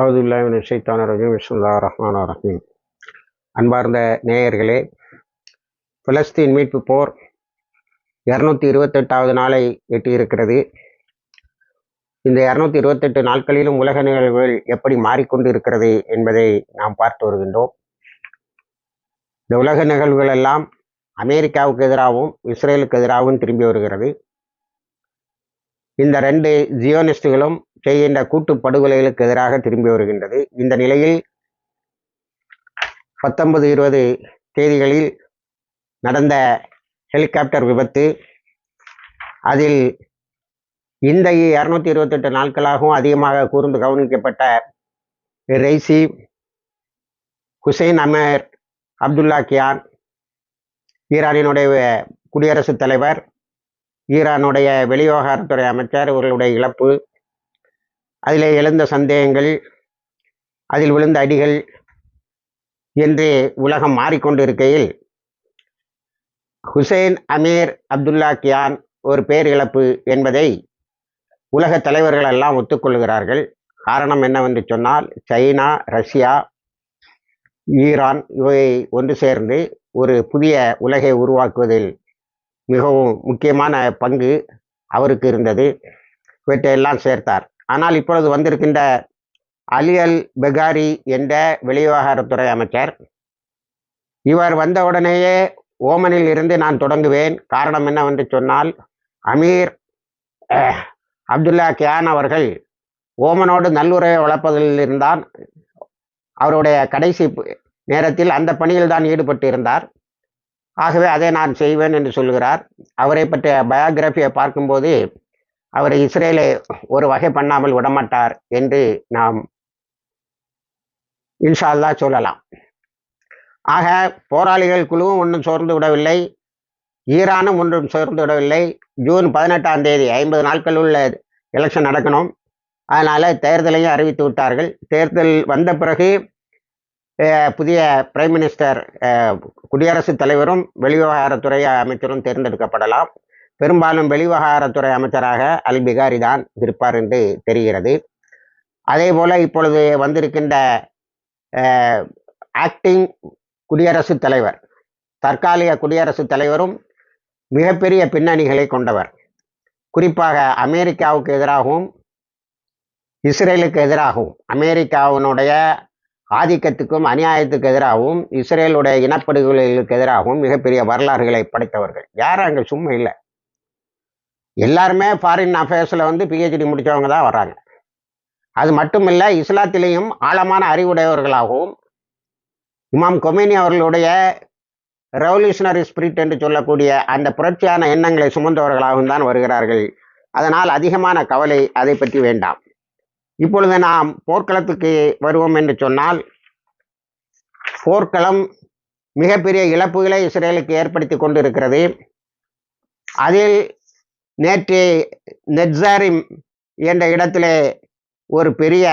அவுதுல்லாவின் ஷைத்தான ரஜீம். விஸ்முல்லா ரஹ்மான் ரஹீம். அன்பார்ந்த நேயர்களே பிலஸ்தீன் மீட்பு போர் இரநூத்தி இருபத்தெட்டாவது நாளை எட்டியிருக்கிறது. இந்த இரநூத்தி இருபத்தெட்டு நாட்களிலும் உலக நிகழ்வுகள் எப்படி மாறிக்கொண்டு இருக்கிறது என்பதை நாம் பார்த்து வருகின்றோம். இந்த உலக நிகழ்வுகள் எல்லாம் அமெரிக்காவுக்கு எதிராகவும் இஸ்ரேலுக்கு எதிராகவும் திரும்பி வருகிறது. இந்த ரெண்டு ஜியோனிஸ்டுகளும் செய்கின்ற கூட்டு படுகொலைகளுக்கு எதிராக திரும்பி வருகின்றது. இந்த நிலையில் பத்தொன்பது இருபது தேதிகளில் நடந்த ஹெலிகாப்டர் விபத்து அதில் இந்த இரநூத்தி இருபத்தெட்டு நாட்களாகவும் அதிகமாக கூர்ந்து கவனிக்கப்பட்ட Raisi Hussain Amir Abdollahian ஈரானினுடைய குடியரசுத் தலைவர் ஈரானுடைய வெளிவிவகாரத்துறை அமைச்சர் இவர்களுடைய இழப்பு அதில் எழுந்த சந்தேகங்கள் அதில் விழுந்த அடிகள் என்று உலகம் மாறிக்கொண்டிருக்கையில் ஹுசைன் அமீர் அப்துல்லா கியான் ஒரு பேரிழப்பு என்பதை உலக தலைவர்கள் எல்லாம் ஒத்துக்கொள்கிறார்கள். காரணம் என்னவென்று சொன்னால் சைனா ரஷ்யா ஈரான் இவை ஒன்று சேர்ந்து ஒரு புதிய உலகை உருவாக்குவதில் மிகவும் முக்கியமான பங்கு அவருக்கு இருந்தது. இவற்றையெல்லாம் சேர்த்தார். ஆனால் இப்பொழுது வந்திருக்கின்ற அலி அல் பெகாரி என்ற வெளிவிவகாரத்துறை அமைச்சர். இவர் வந்தவுடனேயே ஓமனில் இருந்து நான் தொடங்குவேன். காரணம் என்னவென்று சொன்னால் அமீர் அப்துல்லா கியான் அவர்கள் ஓமனோடு நல்லுறவை வளர்ப்பதில் இருந்தான் அவருடைய கடைசி நேரத்தில் அந்த பணியில் தான் ஈடுபட்டு இருந்தார் ஆகவே அதை நான் செய்வேன் என்று சொல்கிறார். அவரை பற்றிய பயோகிராஃபியை பார்க்கும்போது அவர் இஸ்ரேலை ஒரு வகை பண்ணாமல் விடமாட்டார் என்று நாம் இன்ஷால்லா சொல்லலாம். ஆக போராளிகள் குழுவும் ஒன்றும் சோர்ந்து விடவில்லை. ஈரானும் ஒன்றும் சோர்ந்து விடவில்லை. ஜூன் பதினெட்டாம் தேதி ஐம்பது நாட்கள் உள்ள எலெக்ஷன் நடக்கணும். அதனால் தேர்தலையும் அறிவித்து விட்டார்கள். தேர்தல் வந்த பிறகு புதிய பிரைம் மினிஸ்டர் குடியரசுத் தலைவரும் வெளிவிவகாரத்துறை அமைச்சரும் தேர்ந்தெடுக்கப்படலாம். பெரும்பாலும் வெளிவகாரத்துறை அமைச்சராக அல் பிகாரி தான் இருப்பார் என்று தெரிகிறது. அதே போல் இப்பொழுது வந்திருக்கின்ற ஆக்டிங் குடியரசுத் தலைவர் தற்காலிக குடியரசுத் தலைவரும் மிகப்பெரிய பின்னணிகளை கொண்டவர். குறிப்பாக அமெரிக்காவுக்கு எதிராகவும் இஸ்ரேலுக்கு எதிராகவும் அமெரிக்காவினுடைய ஆதிக்கத்துக்கும் அநியாயத்துக்கு எதிராகவும் இஸ்ரேலுடைய இனப்படுகொலைகளுக்கு எதிராகவும் மிகப்பெரிய வரலாறுகளை படைத்தவர்கள். யாரும் அங்கே சும்மா இல்லை. எல்லாருமே ஃபாரின் அஃபேர்ஸில் வந்து பிஹெச்டி முடித்தவங்க தான் வர்றாங்க. அது மட்டும் இல்லை இஸ்லாத்திலேயும் ஆழமான அறிவுடையவர்களாகவும் இமாம் கொமேனி அவர்களுடைய ரெவல்யூஷனரி ஸ்பிரிட் என்று சொல்லக்கூடிய அந்த புரட்சியான எண்ணங்களை சுமந்தவர்களாகவும் தான் வருகிறார்கள். அதனால் அதிகமான கவலை அதை பற்றி வேண்டாம். இப்பொழுது நாம் போர்க்களத்துக்கு வருவோம் என்று சொன்னால் போர்க்களம் மிகப்பெரிய இழப்புகளை இஸ்ரேலுக்கு ஏற்படுத்தி கொண்டிருக்கிறது. அதில் நேற்று நெட்சாரிம் என்ற இடத்திலே ஒரு பெரிய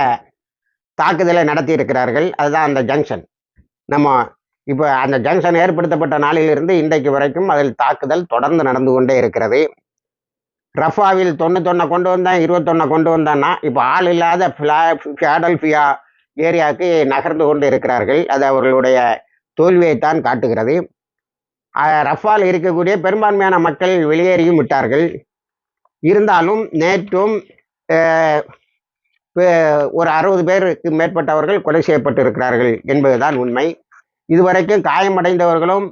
தாக்குதலை நடத்தி இருக்கிறார்கள் அதுதான் அந்த ஜங்ஷன். நம்ம இப்போ அந்த ஜங்ஷன் ஏற்படுத்தப்பட்ட நாளிலிருந்து இன்றைக்கு வரைக்கும் அதில் தாக்குதல் தொடர்ந்து நடந்து கொண்டே இருக்கிறது. ரஃபாவில் தொண்ணூத்தொன்னை கொண்டு வந்தேன் இருபத்தொன்னை கொண்டு வந்தான்னா இப்போ ஆள் இல்லாத ஃபியாடல்ஃபியா ஏரியாவுக்கு நகர்ந்து கொண்டு இருக்கிறார்கள். அது அவர்களுடைய தோல்வியைத்தான் காட்டுகிறது. ரஃபால் இருக்கக்கூடிய பெரும்பான்மையான மக்கள் வெளியேறியும் விட்டார்கள். இருந்தாலும் நேற்றும் ஒரு அறுபது பேருக்கு மேற்பட்டவர்கள் கொலை செய்யப்பட்டு இருக்கிறார்கள் என்பதுதான் உண்மை. இதுவரைக்கும் காயமடைந்தவர்களும்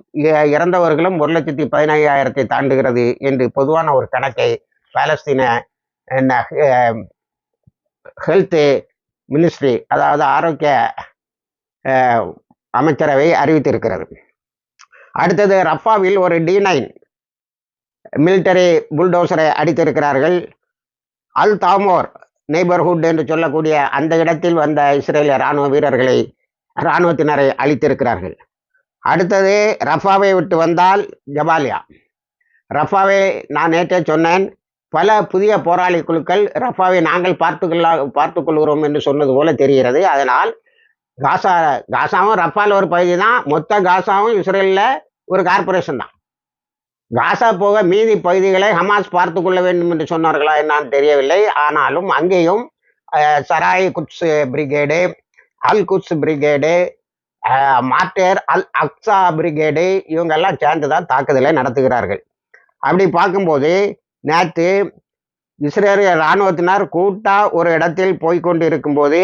இறந்தவர்களும் ஒரு லட்சத்தி பதினையாயிரத்தை தாண்டுகிறது என்று பொதுவான ஒரு கணக்கை பாலஸ்தீன ஹெல்த்து மினிஸ்ட்ரி அதாவது ஆரோக்கிய அமைச்சரவை அறிவித்திருக்கிறது. அடுத்தது ரஃபாவில் ஒரு டி நைன் மிலிட்டரி புல்டோசரை அடித்திருக்கிறார்கள். அல் தாமோர் நெய்பர்ஹுட் என்று சொல்லக்கூடிய அந்த இடத்தில் வந்த இஸ்ரேலிய இராணுவ வீரர்களை இராணுவத்தினரை அழித்திருக்கிறார்கள். அடுத்தது ரஃபாவை விட்டு வந்தால் ஜபாலியா. ரஃபாவை நான் நேற்றே சொன்னேன். பல புதிய போராளி குழுக்கள் ரஃபாவை நாங்கள் பார்த்துக்கொள்ள பார்த்து கொள்கிறோம் என்று சொன்னது போல தெரிகிறது. அதனால் காசா காசாவும் ரஃபால் ஒரு பகுதி தான். மொத்த காசாவும் இஸ்ரேலில் ஒரு கார்பரேஷன் தான். காசா போக மீதி பகுதிகளை ஹமாஸ் பார்த்து கொள்ள வேண்டும் என்று சொன்னார்களா என்னான்னு தெரியவில்லை. ஆனாலும் அங்கேயும் Saraya Quds brigade Al Quds brigade மாட்டேர் அல் அக்ஸா பிரிகேடு இவங்கெல்லாம் சேர்ந்து தான் தாக்குதலை நடத்துகிறார்கள். அப்படி பார்க்கும்போது நேற்று இஸ்ரேலிய இராணுவத்தினர் கூட்டா ஒரு இடத்தில் போய்க்கொண்டு இருக்கும்போது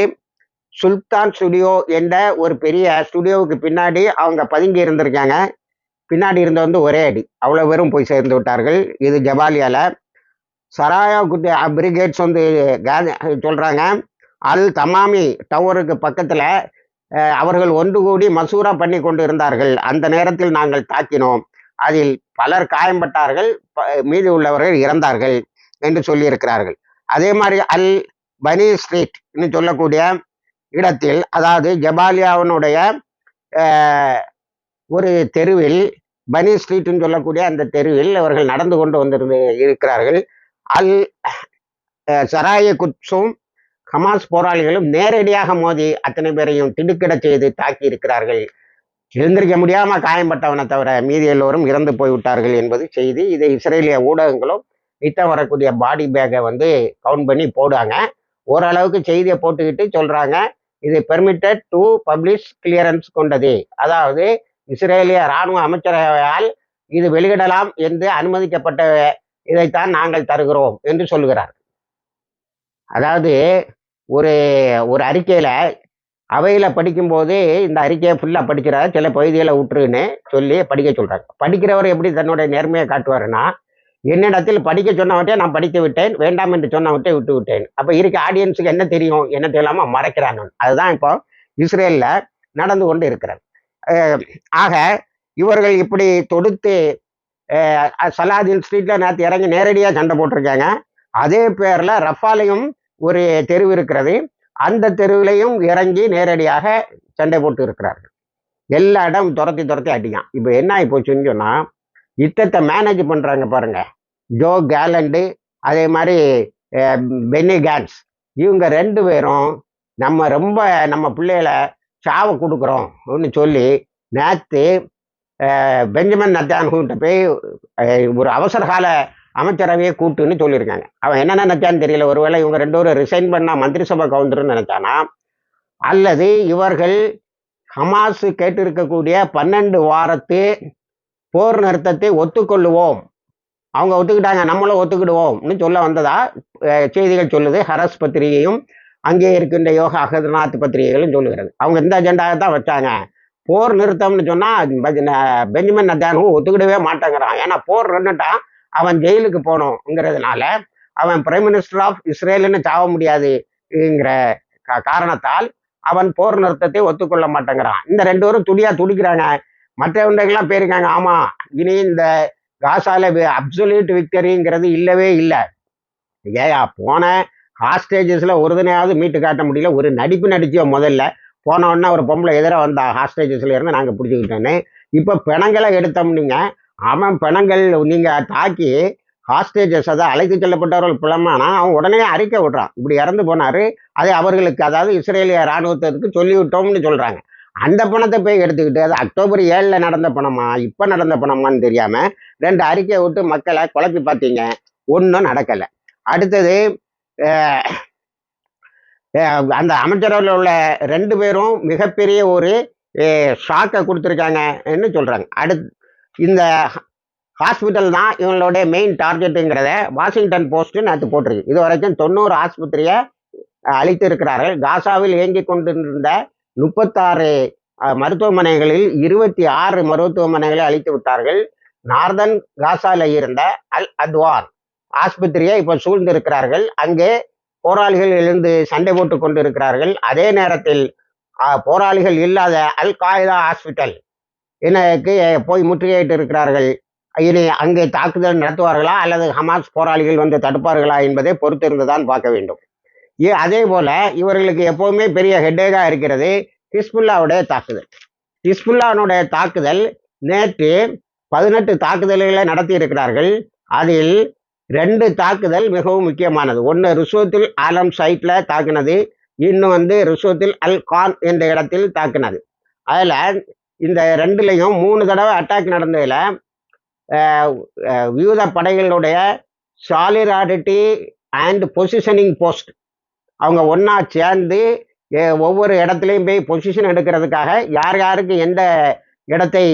சுல்தான் ஸ்டுடியோ என்ற ஒரு பெரிய ஸ்டுடியோவுக்கு பின்னாடி அவங்க பதுங்கி இருந்திருக்காங்க. பின்னாடி இருந்த வந்து ஒரே அடி. அவ்வளோ பேரும் போய் சேர்ந்து விட்டார்கள். இது ஜபாலியால. சராயா குட்டி பிரிகேட்ஸ் வந்து சொல்கிறாங்க அல் தமாமி டவருக்கு பக்கத்தில் அவர்கள் ஒன்று கூடி மசூரா பண்ணி கொண்டு இருந்தார்கள். அந்த நேரத்தில் நாங்கள் தாக்கினோம். அதில் பலர் காயம்பட்டார்கள். ப- மீதி உள்ளவர்கள் இறந்தார்கள் என்று சொல்லியிருக்கிறார்கள். அதே மாதிரி அல் பனி ஸ்ட்ரீட்னு சொல்லக்கூடிய இடத்தில் அதாவது ஜபாலியாவினுடைய ஒரு தெருவில் பனி ஸ்ட்ரீட்னு சொல்லக்கூடிய அந்த தெருவில் அவர்கள் நடந்து கொண்டு வந்திருந்து இருக்கிறார்கள். அல் சராய குட்ஸும் ஹமாஸ் போராளிகளும் நேரடியாக மோதி அத்தனை பேரையும் திடுக்கிடச் செய்து தாக்கி இருக்கிறார்கள். எழுந்திருக்க முடியாமல் காயம்பட்டவனை தவிர மீதி எல்லோரும் இறந்து போய்விட்டார்கள் என்பது செய்தி. இதை இஸ்ரேலிய ஊடகங்களும் நித்தம் வரக்கூடிய பாடி பேக்கை வந்து கவுண்ட் பண்ணி போடுவாங்க ஓரளவுக்கு செய்தியை போட்டுக்கிட்டு சொல்கிறாங்க இது பெர்மிட்டட் டு பப்ளிஷ் கிளியரன்ஸ் கொண்டது. அதாவது இஸ்ரேலிய இராணுவ அமைச்சரவையால் இது வெளியிடலாம் என்று அனுமதிக்கப்பட்ட இதைத்தான் நாங்கள் தருகிறோம் என்று சொல்லுகிறார் அதாவது ஒரு ஒரு அறிக்கையில் அவையில் படிக்கும்போது இந்த அறிக்கையை ஃபுல்லாக படிக்கிறார். சில பகுதிகளை விட்டுருன்னு சொல்லி படிக்க சொல்கிறாங்க படிக்கிறவர் எப்படி தன்னுடைய நேர்மையை காட்டுவாருன்னா என்னிடத்தில் படிக்க சொன்னவற்றை நான் படித்து விட்டேன் வேண்டாம் என்று சொன்னவற்றை விட்டு விட்டேன். அப்போ இருக்க ஆடியன்ஸுக்கு என்ன தெரியும்? என்ன தெரியாமல் மறைக்கிறான் அதுதான் இப்போ இஸ்ரேலில் நடந்து கொண்டு இருக்கிறது. ஆக இவர்கள் இப்படி தொடுத்து சலாதீன் சலாதின் ஸ்ட்ரீட்ல நேற்று இறங்கி நேரடியாக சண்டை போட்டிருக்காங்க. அதே பேர்ல ரஃபாலையும் ஒரு தெருவு இருக்கிறது. அந்த தெருவிலையும் இறங்கி நேரடியாக சண்டை போட்டு இருக்கிறார்கள். எல்லா இடம் துரத்தி துரத்தி அடிக்கான் இப்போ என்ன ஆகி போச்சுன்னு சொன்னால் யுத்தத்தை மேனேஜ் பண்ணுறாங்க பாருங்க. ஜோ கேலண்டு அதே மாதிரி பென்னி கேன்ஸ். இவங்க ரெண்டு பேரும் நம்ம ரொம்ப நம்ம பிள்ளைகளை சாவை கொடுக்குறோம் அப்படின்னு சொல்லி நேற்று பெஞ்சமின் நத்தான்கிட்ட போய் ஒரு அவசர கால அமைச்சரவையை கூட்டுன்னு சொல்லியிருக்காங்க. அவன் என்னென்ன நினைச்சான்னு தெரியல. ஒருவேளை இவங்க ரெண்டு பேரும் ரிசைன் பண்ணால் மந்திரி சபை கவுண்டர்னு நினைச்சானா? அல்லது இவர்கள் ஹமாஸ் கேட்டிருக்கக்கூடிய பன்னெண்டு வாரத்து போர் நிறுத்தத்தை ஒத்துக்கொள்ளுவோம். அவங்க ஒத்துக்கிட்டாங்க நம்மளும் ஒத்துக்கிடுவோம்னு சொல்ல வந்ததா செய்திகள் சொல்லுது ஹரஸ் பத்திரிகையும் அங்கே இருக்கின்ற யோகா அகதநாத் பத்திரிகைகளும் சொல்லுகிறது. அவங்க இந்த அஜெண்டாவை தான் வச்சாங்க. போர் நிறுத்தம்னு சொன்னால் பெஞ்சமின் நத்தானும் ஒத்துக்கிடவே மாட்டேங்கிறான். ஏன்னா போர் நின்றுட்டான் அவன் ஜெயிலுக்கு போகணுங்கிறதுனால அவன் பிரைம் மினிஸ்டர் ஆஃப் இஸ்ரேலுன்னு சாவ முடியாதுங்கிற காரணத்தால் அவன் போர் நிறுத்தத்தை ஒத்துக்கொள்ள மாட்டேங்கிறான். இந்த ரெண்டு பேரும் துடியா துடிக்கிறாங்க. மற்றவங்களுக்கெல்லாம் போயிருக்காங்க ஆமா இனி இந்த காசால அப்சல்யூட் விக்டரிங்கிறது இல்லவே இல்லை. ஏயா போன ஹாஸ்டேஜஸில் ஒரு தினையாவது மீட்டு காட்ட முடியல. ஒரு நடிப்பு நடிச்சோம் முதல்ல. போன உடனே ஒரு பொம்பளை எதிராக வந்தா ஹாஸ்டேஜஸில் இருந்து நாங்கள் பிடிச்சிக்கிட்டோன்னு. இப்போ பிணங்களை எடுத்தோம்னிங்க. அவன் பிணங்கள் நீங்கள் தாக்கி ஹாஸ்டேஜஸ் அதாவது அழைத்து செல்லப்பட்டவர்கள் புலமானா அவன் உடனே அறிக்கை விடுறான். இப்படி இறந்து போனாரு. அதை அவர்களுக்கு அதாவது இஸ்ரேலிய இராணுவத்திற்கு சொல்லிவிட்டோம்னு சொல்கிறாங்க அந்த பணத்தை போய் எடுத்துக்கிட்டு அது அக்டோபர் ஏழில் நடந்த பணமா இப்போ நடந்த பணமான்னு தெரியாமல் ரெண்டு அறிக்கையை விட்டு மக்களை குழப்பி பார்த்தீங்க. ஒன்றும் நடக்கலை. அடுத்தது அந்த அமைச்சரவையில் உள்ள ரெண்டு பேரும் மிகப்பெரிய ஒரு ஷாக்கை கொடுத்துருக்காங்கன்னு சொல்கிறாங்க அடுத்து இந்த ஹாஸ்பிட்டல் தான் இவங்களுடைய மெயின் டார்கெட்டுங்கிறத வாஷிங்டன் போஸ்ட்டு நேற்று போட்டிருக்கு. இது வரைக்கும் தொண்ணூறு ஆஸ்பத்திரியை அஹ், அழித்து இருக்கிறார்கள். காசாவில் இயங்கிக் கொண்டிருந்த முப்பத்தாறு மருத்துவமனைகளில் இருபத்தி ஆறு மருத்துவமனைகளை அழித்து விட்டார்கள். நார்தன் காசாவில் இருந்த அல் அத்வார் ஆஸ்பத்திரியை இப்போ சூழ்ந்திருக்கிறார்கள். அங்கே போராளிகள் எழுந்து சண்டை போட்டு கொண்டு இருக்கிறார்கள் அதே நேரத்தில் போராளிகள் இல்லாத அல் காய்தா ஹாஸ்பிட்டல் எனக்கு போய் முற்றுகையிட்டு இருக்கிறார்கள். இனி அங்கே தாக்குதல் நடத்துவார்களா? அல்லது ஹமாஸ் போராளிகள் வந்து தடுப்பார்களா? என்பதை பொறுத்திருந்து தான் பார்க்க வேண்டும். ஏ அதே போல இவர்களுக்கு எப்பவுமே பெரிய ஹெட்டேகா இருக்கிறது. ஹிஸ்புல்லாவுடைய தாக்குதல். ஹிஸ்புல்லானுடைய தாக்குதல் நேற்று பதினெட்டு தாக்குதல்களை நடத்தி இருக்கிறார்கள் அதில் ரெண்டு தாக்குதல் மிகவும் முக்கியமானது. ஒன்று ருசோத்தில் ஆலம் சைட்டில் தாக்குனது இன்னும் வந்து ருசோத்தில் அல் கான் என்ற இடத்தில் தாக்குனது. அதில் இந்த ரெண்டுலையும் மூணு தடவை அட்டாக் நடந்ததில் வியூத படைகளுடைய சாலிடாரிட்டி அண்ட் பொசிஷனிங் போஸ்ட் அவங்க ஒன்றா சேர்ந்து ஒவ்வொரு இடத்துலையும் போய் பொசிஷன் எடுக்கிறதுக்காக யார் யாருக்கு எந்த இடத்தை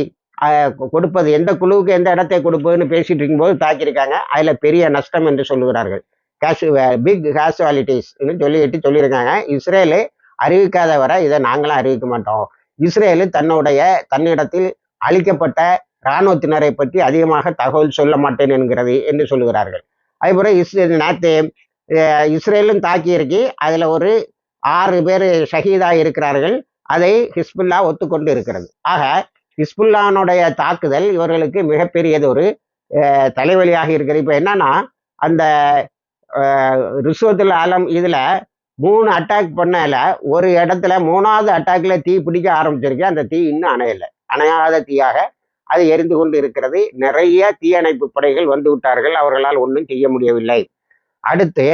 கொடுப்பது எந்த குழுவுக்கு எந்த இடத்தை கொடுப்பதுன்னு பேசிட்டு இருக்கும்போது தாக்கியிருக்காங்க. அதில் பெரிய நஷ்டம் என்று சொல்லுகிறார்கள். கேஷு பிக் கேஷுவாலிட்டிஸ்னு சொல்லிட்டு சொல்லியிருக்காங்க. இஸ்ரேலு அறிவிக்காத வரை இதை நாங்களும் அறிவிக்க மாட்டோம். இஸ்ரேலு தன்னுடைய தன்னிடத்தில் அளிக்கப்பட்ட இராணுவத்தினரை பற்றி அதிகமாக தகவல் சொல்ல மாட்டேன் என்கிறது என்று சொல்லுகிறார்கள். அதுபோல இஸ்ரேல் நேற்று இஸ்ரேலும் தாக்கியிருக்கு. அதில் ஒரு ஆறு பேர் ஷஹீதா இருக்கிறார்கள். அதை ஹிஸ்புல்லா ஒத்துக்கொண்டு இருக்கிறது. ஆக ஹிஸ்புல்லானுடைய தாக்குதல் இவர்களுக்கு மிகப்பெரியதொரு தலைவலியாக இருக்கிறது. இப்போ என்னன்னா அந்த ரிஸ்வத்துல் ஆலம் இதில் மூணு அட்டாக் பண்ணல ஒரு இடத்துல மூணாவது அட்டாக்ல தீ பிடிக்க ஆரம்பிச்சிருக்கு. அந்த தீ இன்னும் அணையலை. அணையாத தீயாக அது எரிந்து கொண்டு இருக்கிறது. நிறைய தீயணைப்பு படைகள் வந்து விட்டார்கள். அவர்களால் ஒன்றும் செய்ய முடியவில்லை. அடுத்து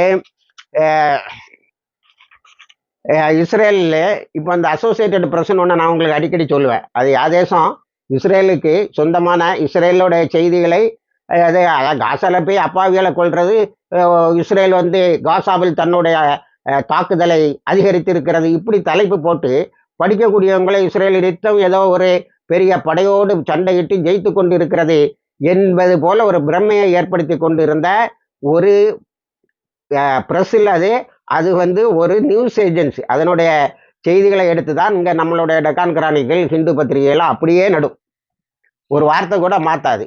இஸ்ரேலில் இப்போ அந்த அசோசியேட்டட் பிரஸ்ன்னு ஒன்று நான் உங்களுக்கு அடிக்கடி சொல்லுவேன். அது ஆதேசம் இஸ்ரேலுக்கு சொந்தமான இஸ்ரேலோட செய்திகளை அது அதான் காசால போய் அப்பாவிகளை கொள்வது இஸ்ரேல் வந்து காசாவில் தன்னுடைய தாக்குதலை அதிகரித்திருக்கிறது. இப்படி தலைப்பு போட்டு படிக்கக்கூடியவங்களை இஸ்ரேல் நித்தம் ஏதோ ஒரு பெரிய படையோடு சண்டையிட்டு ஜெயித்து கொண்டு இருக்கிறது என்பது போல ஒரு பிரமையை ஏற்படுத்தி கொண்டிருந்த ஒரு ப்ரெஸ்ஸில் அது அது வந்து ஒரு நியூஸ் ஏஜென்சி அதனுடைய செய்திகளை எடுத்து தான் இங்கே நம்மளுடைய டெக்கான் கிரானிகள் ஹிந்து பத்திரிகையெல்லாம் அப்படியே நடும். ஒரு வார்த்தை கூட மாற்றாது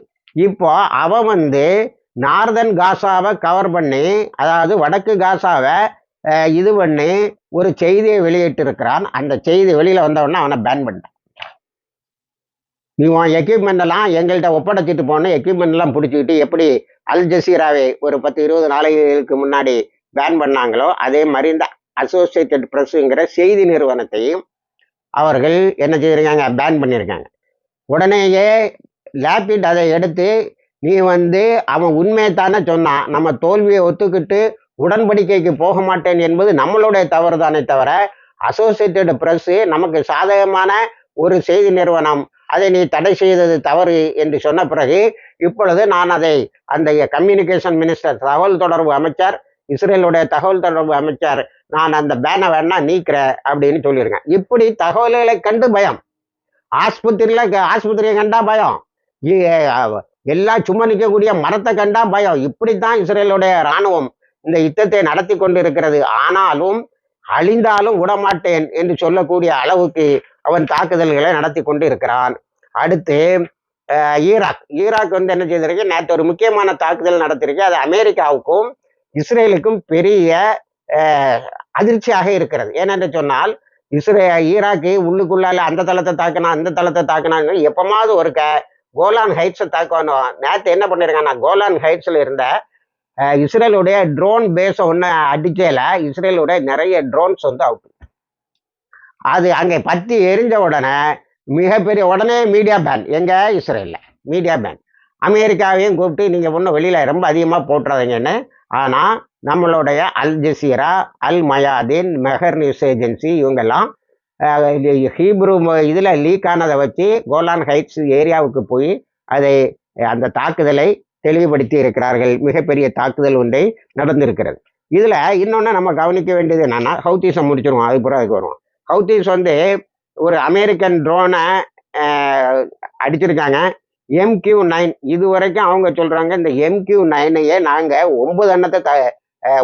இப்போ அவன் வந்து நார்தன் காசாவை கவர் பண்ணி அதாவது வடக்கு காசாவை இது பண்ணி ஒரு செய்தியை வெளியிட்டு இருக்கிறான் அந்த செய்தி வெளியில் வந்தவொடனே அவனை பேன் பண்ணிட்டான். நீ உன் எக்யூப்மெண்ட் எல்லாம் எங்கள்கிட்ட ஒப்படைச்சிட்டு போன எக்யூப்மெண்ட்லாம் பிடிச்சிக்கிட்டு எப்படி அல் ஜசீராவை ஒரு பத்து இருபது நாளைகளுக்கு முன்னாடி பேன் பண்ணாங்களோ அதே மாதிரி இந்த அசோசியேட்டட் ப்ரெஸ்ஸுங்கிற செய்தி நிறுவனத்தையும் அவர்கள் என்ன செய்திருக்காங்க? பேன் பண்ணியிருக்காங்க உடனேயே லேபிட் அதை எடுத்து நீ வந்து அவன் உண்மையை தானே சொன்னான். நம்ம தோல்வியை ஒத்துக்கிட்டு உடன்படிக்கைக்கு போக மாட்டேன் என்பது நம்மளுடைய தவறு தானே தவிர அசோசியேட்டட் ப்ரெஸ்ஸு நமக்கு சாதகமான ஒரு செய்தி நிறுவனம். அதை நீ தடை செய்தது தவறு என்று சொன்ன பிறகு இப்பொழுது நான் அதை அந்த கம்யூனிகேஷன் மினிஸ்டர் தகவல் தொடர்பு அமைச்சர் இஸ்ரேலுடைய தகவல் தொடர்பு அமைச்சர். நான் அந்த பேனை வேணா நீக்கிறேன் அப்படின்னு சொல்லியிருக்கேன் இப்படி தகவல்களை கண்டு பயம். ஆஸ்பத்திரியில ஆஸ்பத்திரியை கண்டா பயம். எல்லாம் சும்மா நிற்கக்கூடிய மரத்தை கண்டா பயம். இப்படித்தான் இஸ்ரேலுடைய இராணுவம் இந்த யுத்தத்தை நடத்தி கொண்டு இருக்கிறது ஆனாலும் அழிந்தாலும் விடமாட்டேன் என்று சொல்லக்கூடிய அளவுக்கு அவன் தாக்குதல்களை நடத்தி கொண்டு இருக்கிறான் அடுத்து அஹ், ஈராக். ஈராக் வந்து என்ன செய்திருக்கு? நேற்று ஒரு முக்கியமான தாக்குதல் நடத்திருக்கு. அது அமெரிக்காவுக்கும் இஸ்ரேலுக்கும் பெரிய அதிர்ச்சியாக இருக்கிறது. ஏனென்று சொன்னால் இஸ்ரே ஈராக்கு உள்ளுக்குள்ளால அந்த தளத்தை தாக்கினா அந்த தளத்தை தாக்கினாங்க. எப்பமாவது ஒருக்க கோலான் ஹைட்ஸை தாக்கணும். நேற்று என்ன பண்ணிருக்காங்கன்னா கோலான் ஹைட்ஸில் இருந்த இஸ்ரேலுடைய ட்ரோன் பேஸை ஒன்று அடிக்கல இஸ்ரேலுடைய நிறைய ட்ரோன்ஸ் வந்து அவுட் அது அங்கே பற்றி எரிஞ்ச உடனே மிகப்பெரிய உடனே மீடியா பேன் எங்க? இஸ்ரேலில். மீடியா பேன் அமெரிக்காவையும் கூப்பிட்டு நீங்கள் ஒன்றும் வெளியில் ரொம்ப அதிகமாக போட்டுறாதீங்கன்னு ஆனால் நம்மளுடைய Al Jazeera Al Mayadeen Mehr News Agency இவங்கெல்லாம் ஹீப்ரூ இது இதில் லீக் ஆனதை வச்சு கோலான் ஹைட்ஸ் ஏரியாவுக்கு போய் அதை அந்த தாக்குதலை தெளிவுபடுத்தி இருக்கிறார்கள். மிகப்பெரிய தாக்குதல் ஒன்றை நடந்திருக்கிறது. இதில் இன்னொன்று நம்ம கவனிக்க வேண்டியது என்னென்னா ஹவுத்தீஸை முடிச்சிருவோம். அதுக்கப்புறம் அதுக்கு வருவோம். ஹவுத்தீஸ் வந்து ஒரு அமெரிக்கன் ட்ரோனை அடிச்சிருக்காங்க. எம்கியூ நைன் இது வரைக்கும் அவங்க சொல்றாங்க இந்த எம்கியூ நைனையே நாங்கள் ஒன்பது எண்ணத்தை த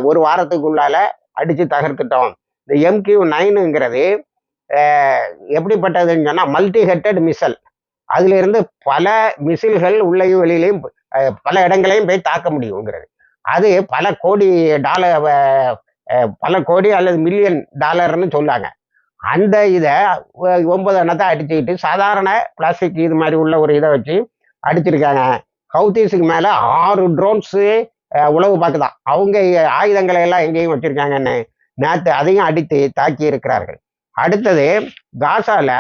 ஒரு வாரத்துக்குள்ளால அடித்து தகர்த்துட்டோம். இந்த எம்கியூ நைனுங்கிறது எப்படிப்பட்டதுன்னு சொன்னா மல்டி ஹெட்டட் மிசல் அதுல இருந்து பல மிசில்கள் உள்ளேயும் வெளியிலையும் பல இடங்களையும் போய் தாக்க முடியுங்கிறது. அது பல கோடி டாலர் பல கோடி அல்லது மில்லியன் டாலர்னு சொல்லாங்க. அந்த இதை ஒன்பது எண்ணத்தை அடிச்சுக்கிட்டு சாதாரண பிளாஸ்டிக் இது மாதிரி உள்ள ஒரு இதை வச்சு அடிச்சிருக்காங்க. ஹவுதீஸுக்கு மேலே ஆறு ட்ரோன்ஸு உளவு பார்க்குதான் அவங்க ஆயுதங்களை எல்லாம் எங்கேயும் வச்சுருக்காங்கன்னு நேற்று அதையும் அடித்து தாக்கி இருக்கிறார்கள். அடுத்தது காசால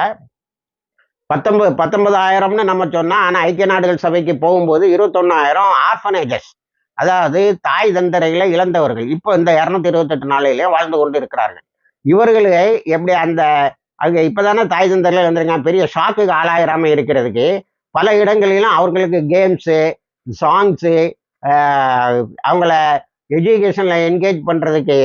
பத்தொன்பது பத்தொன்பதாயிரம்னு நம்ம சொன்னால் ஆனால் ஐக்கிய நாடுகள் சபைக்கு போகும்போது இருபத்தொன்னாயிரம் ஆர்ஃபனேஜஸ் அதாவது தாய் தந்தரைகளை இழந்தவர்கள். இப்போ இந்த இரநூத்தி இருபத்தெட்டு நாளையிலே வாழ்ந்து கொண்டு இருக்கிறார்கள் இவர்களை எப்படி அந்த அங்கே இப்போதானே தாய் தந்தரில் வந்திருக்காங்க. பெரிய ஷாக்குக்கு ஆளாகிறாமல் இருக்கிறதுக்கு பல இடங்களிலும் அவர்களுக்கு கேம்ஸு சாங்ஸு அவங்கள எஜுகேஷனில் என்கேஜ் பண்ணுறதுக்கு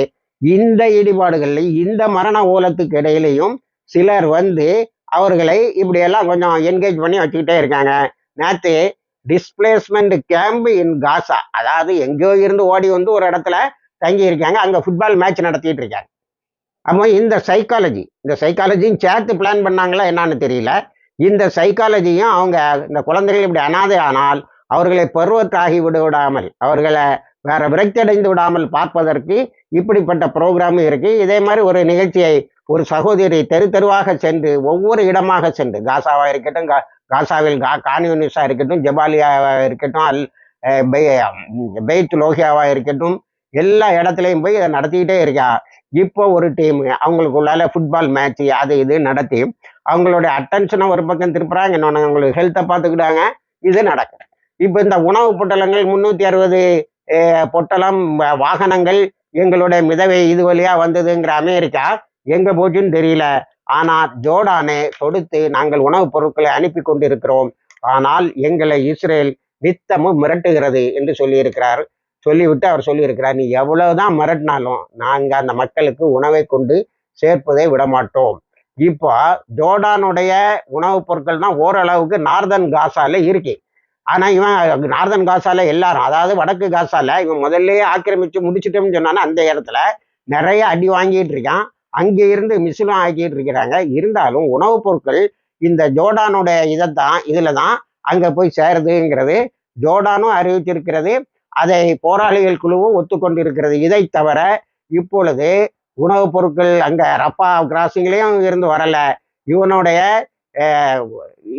இந்த ஈடுபாடுகள்ல இந்த மரண ஓலத்துக்கு இடையிலையும் சிலர் வந்து அவர்களை இப்படியெல்லாம் கொஞ்சம் என்கேஜ் பண்ணி வச்சுக்கிட்டே இருக்காங்க. நேற்று டிஸ்பிளேஸ்மெண்ட் கேம்ப் இன் காசா அதாவது எங்கேயோ இருந்து ஓடி வந்து ஒரு இடத்துல தங்கி இருக்காங்க. அங்கே ஃபுட்பால் மேட்ச் நடத்திட்டு இருக்காங்க. அப்போ இந்த சைக்காலஜி இந்த சைக்காலஜியும் சேர்த்து பிளான் பண்ணாங்களா என்னன்னு தெரியல. இந்த சைக்காலஜியும் அவங்க இந்த குழந்தைகள் இப்படி அனாதை ஆனால் அவர்களை பருவத்தாகி விட விடாமல் அவர்களை வேற விரக்தி அடைந்து விடாமல் பார்ப்பதற்கு இப்படிப்பட்ட ப்ரோக்ராமும் இருக்கு. இதே மாதிரி ஒரு நிகழ்ச்சியை ஒரு சகோதரி தெரு தெருவாக சென்று ஒவ்வொரு இடமாக சென்று காசாவாக இருக்கட்டும் கா- காசாவில் கா கான்யூனிஸா இருக்கட்டும் ஜபாலியாவாக இருக்கட்டும் அல் பெய்- பெய்த் லோகியாவாக இருக்கட்டும் எல்லா இடத்துலையும் போய் இதை நடத்திக்கிட்டே இருக்கா. இப்போ ஒரு டீம் அவங்களுக்குள்ளால ஃபுட்பால் மேட்ச் அது இது நடத்தி அவங்களுடைய அட்டென்ஷனை ஒரு பக்கம் திருப்புறாங்க இன்னொன்று அவங்களுக்கு ஹெல்த்தை பார்த்துக்கிட்டாங்க இது நடக்குது. இப்போ இந்த உணவு பொட்டலங்கள் முந்நூற்றி அறுபது பொட்டலம் வ- வாகனங்கள் எங்களுடைய மிதவை இது வழியாக வந்ததுங்கிற அமெரிக்கா எங்கே போச்சுன்னு தெரியல. ஆனால் ஜோர்டானை தொடுத்து நாங்கள் உணவுப் பொருட்களை அனுப்பி கொண்டிருக்கிறோம். ஆனால் எங்களை இஸ்ரேல் நித்தமும் மிரட்டுகிறது என்று சொல்லியிருக்கிறார். சொல்லிவிட்டு அவர் சொல்லியிருக்கிறார் நீ எவ்வளவுதான் மிரட்டினாலும் நாங்கள் அந்த மக்களுக்கு உணவை கொண்டு சேர்ப்பதை விடமாட்டோம். இப்போ ஜோர்டானுடைய உணவுப் பொருட்கள் தான் ஓரளவுக்கு நார்தன் காசால இருக்கு. ஆனால் இவன் நார்தன் காசால எல்லாரும் அதாவது வடக்கு காசால இவன் முதல்லயே ஆக்கிரமிச்சு முடிச்சிட்டோம்னு சொன்னானா அந்த இடத்துல நிறைய அடி வாங்கிட்டு இருக்கான். அங்கே இருந்து மிசிலும் ஆக்கிட்டு இருக்கிறாங்க. இருந்தாலும் உணவுப் பொருட்கள் இந்த ஜோர்டானுடைய இதைத்தான் இதுல தான் அங்கே போய் சேருதுங்கிறது ஜோர்டானும் அறிவிச்சிருக்கிறது அதை போராளிகள் குழுவும் ஒத்துக்கொண்டிருக்கிறது. இதை தவிர இப்பொழுது உணவுப் பொருட்கள் அங்கே ரப்பா கிராசிங்லேயும் இருந்து வரல. இவனுடைய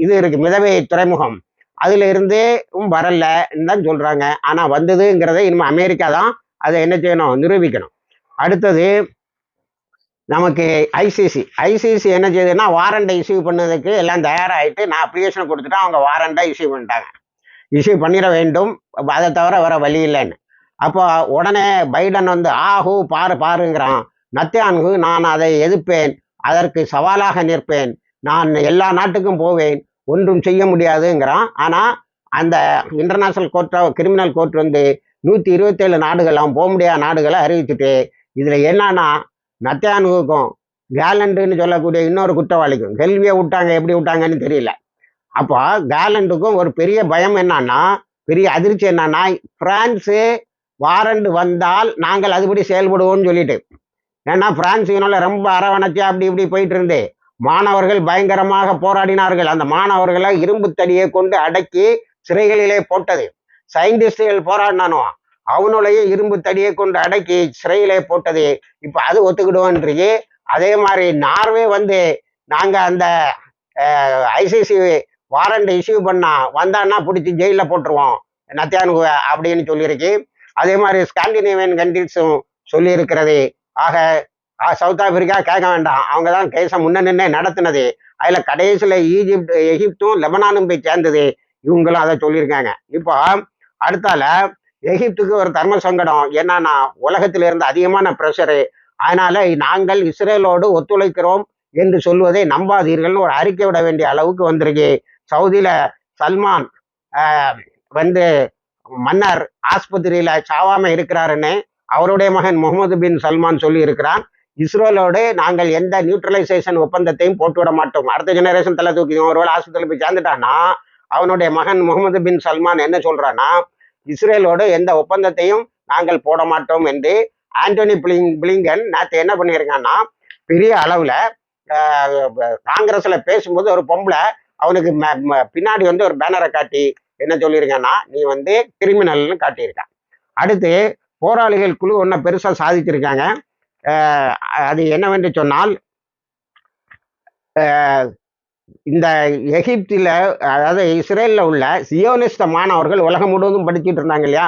இது இருக்கு மிதவை துறைமுகம். அதுல இருந்தே வரலன்னு தான் சொல்றாங்க. ஆனா வந்ததுங்கிறத இனிமேல் அமெரிக்கா தான் அதை என்ன செய்யணும்? நிரூபிக்கணும். அடுத்தது நமக்கு ஐசிசி. ஐசிசி என்ன செய்யுதுன்னா வாரண்டை இஷ்யூ பண்ணதுக்கு எல்லாம் தயாராகிட்டு நான் அப்ளிகேஷன் கொடுத்துட்டு அவங்க வாரண்டை இஷ்யூ பண்ணிட்டாங்க. இஷ்யூ பண்ணிட வேண்டும். அதை தவிர வேற வழி இல்லைன்னு. அப்போ உடனே பைடன் வந்து ஆஹூ பாரு பாருங்கிறான். நத்தியான்கு நான் அதை எதிர்ப்பேன். அதற்கு சவாலாக நிற்பேன். நான் எல்லா நாட்டுக்கும் போவேன். ஒன்றும் செய்ய முடியாதுங்கிறான். ஆனால் அந்த இன்டர்நேஷனல் கோர்ட் கிரிமினல் கோர்ட் வந்து நூற்றி இருபத்தேழு நாடுகளாம் போக முடியாத நாடுகளை அறிவிச்சுட்டு இதில் என்னன்னா நத்தியானுக்கும் கேலண்டுன்னு சொல்லக்கூடிய இன்னொரு குற்றவாளிக்கும் கேள்வியை விட்டாங்க எப்படி விட்டாங்கன்னு தெரியல. அப்போ கேலண்டுக்கும் ஒரு பெரிய பயம் என்னன்னா பெரிய அதிர்ச்சி என்னன்னா பிரான்ஸு வாரண்டு வந்தால் நாங்கள் அதுபடி செயல்படுவோம்னு சொல்லிட்டு. ஏன்னா பிரான்ஸ் ரொம்ப அரவணைச்சு அப்படி இப்படி போயிட்டு இருந்து மாணவர்கள் பயங்கரமாக போராடினார்கள். அந்த மாணவர்களை இரும்பு தடியை கொண்டு அடக்கி சிறைகளிலே போட்டது. சயின்டிஸ்டுகள் போராடினானோ அவனுடைய இரும்பு தடியை கொண்டு அடக்கி சிறையிலே போட்டது. இப்போ அது ஒத்துக்கிடுவோன்றிருக்கு அதே மாதிரி நார்வே வந்து நாங்கள் அந்த ஐசிசி வாரண்ட் இஷ்யூ பண்ணா வந்தான்னா பிடிச்சி ஜெயிலில் போட்டுருவோம். நத்தியானு அப்படின்னு சொல்லியிருக்கு அதே மாதிரி ஸ்காண்டினேவியன் கண்ட்ரிஸும் சொல்லியிருக்கிறது. ஆக சவுத் ஆப்பிரிக்கா கேட்க வேண்டாம். அவங்க தான் கேஸை முன்ன நின்று நடத்தினது. அதில் கடைசியில் ஈஜிப்ட் எகிப்தும் லெபனானும் போய் சேர்ந்தது. இவங்களும் அதை சொல்லியிருக்காங்க. இப்போ அடுத்தால எகிப்துக்கு ஒரு தர்ம சங்கடம். என்னன்னா உலகத்தில் இருந்து அதிகமான ப்ரெஷரு அதனால நாங்கள் இஸ்ரேலோடு ஒத்துழைக்கிறோம் என்று சொல்வதை நம்பாதீர்கள்னு ஒரு அறிக்கை விட வேண்டிய அளவுக்கு வந்திருக்கு. சவுதியில சல்மான் வந்து மன்னர் ஆஸ்பத்திரியில சாவாம இருக்கிறாருன்னு அவருடைய மகன் முகமது பின் சல்மான் சொல்லி இருக்கிறான் இஸ்ரேலோடு நாங்கள் எந்த நியூட்ரலைசேஷன் ஒப்பந்தத்தையும் போட்டு விட மாட்டோம். அடுத்த ஜெனரேஷன் தலை தூக்கி ஒருவேளை ஆஸ்பத்திரியில் போய் சேர்ந்துட்டான்னா அவனுடைய மகன் முகமது பின் சல்மான் என்ன சொல்கிறான்னா இஸ்ரேலோடு எந்த ஒப்பந்தத்தையும் நாங்கள் போட மாட்டோம் என்று ஆண்டோனி பிளிங் பிளிங்கன் நேற்று என்ன பண்ணியிருக்காங்கன்னா பெரிய அளவில் காங்கிரஸில் பேசும்போது ஒரு பொம்பளை அவனுக்கு ம- ம- பின்னாடி வந்து ஒரு பேனரை காட்டி என்ன சொல்லியிருக்கேன்னா நீ வந்து கிரிமினல்னு காட்டியிருக்கான். அடுத்து போராளிகள் குழு ஒன்றை பெருசாக சாதிச்சிருக்காங்க. அது என்னவென்று சொன்னால் இந்த எகிப்தில் அதாவது இஸ்ரேலில் உள்ள சியோனிஸ்ட மாணவர்கள் உலகம் முழுவதும் படிச்சுட்டு இருந்தாங்க இல்லையா?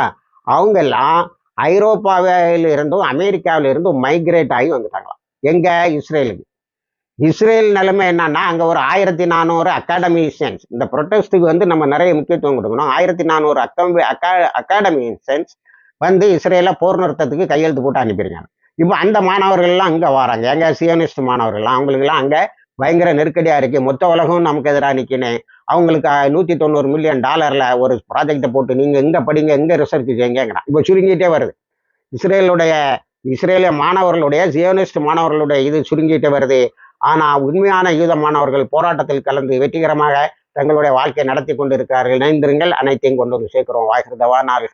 அவங்கெல்லாம் ஐரோப்பாவில் இருந்தும் அமெரிக்காவில இருந்தும் மைக்ரேட் ஆகி வந்துட்டாங்களாம். எங்கே? இஸ்ரேலுக்கு. இஸ்ரேல் நிலைமை என்னன்னா அங்கே ஒரு ஆயிரத்தி நானூறு அகாடமிஷியன்ஸ் இந்த ப்ரொட்டஸ்ட்டுக்கு வந்து நம்ம நிறைய முக்கியத்துவம் கொடுக்கணும். ஆயிரத்தி நானூறு அக்கம்பி அக்கா அகாடமிஷியன்ஸ் வந்து இஸ்ரேலை போர் நிறுத்தத்துக்கு கையெழுத்து போட்டு அனுப்பியிருக்காங்க. இப்போ அந்த மாணவர்கள்லாம் அங்கே வராங்க. எங்க சியோனிஸ்ட் மாணவர்கள்லாம் அவங்களுக்குலாம் அங்கே பயங்கர நெருக்கடியாக இருக்கு. மொத்த உலகம் நமக்கு எதிராக நிற்கினேன் அவங்களுக்கு நூற்றி தொண்ணூறு மில்லியன் டாலரில் ஒரு ப்ராஜெக்டை போட்டு நீங்கள் எங்கே படிங்க எங்கே ரிசர்ச் செய்யுங்கிறான் இப்போ சுருங்கிட்டே வருது. இஸ்ரேலுடைய இஸ்ரேலிய மாணவர்களுடைய ஜியோனிஸ்ட் மாணவர்களுடைய இது சுருங்கிட்டு வருது. ஆனால் உண்மையான யூத மாணவர்கள் போராட்டத்தில் கலந்து வெற்றிகரமாக தங்களுடைய வாழ்க்கையை நடத்தி கொண்டு இருக்கிறார்கள் இணைந்திருங்கள் அனைத்தையும் கொண்டு வந்து சேர்க்கிறோம். வாய்க்கிறதவா நாள்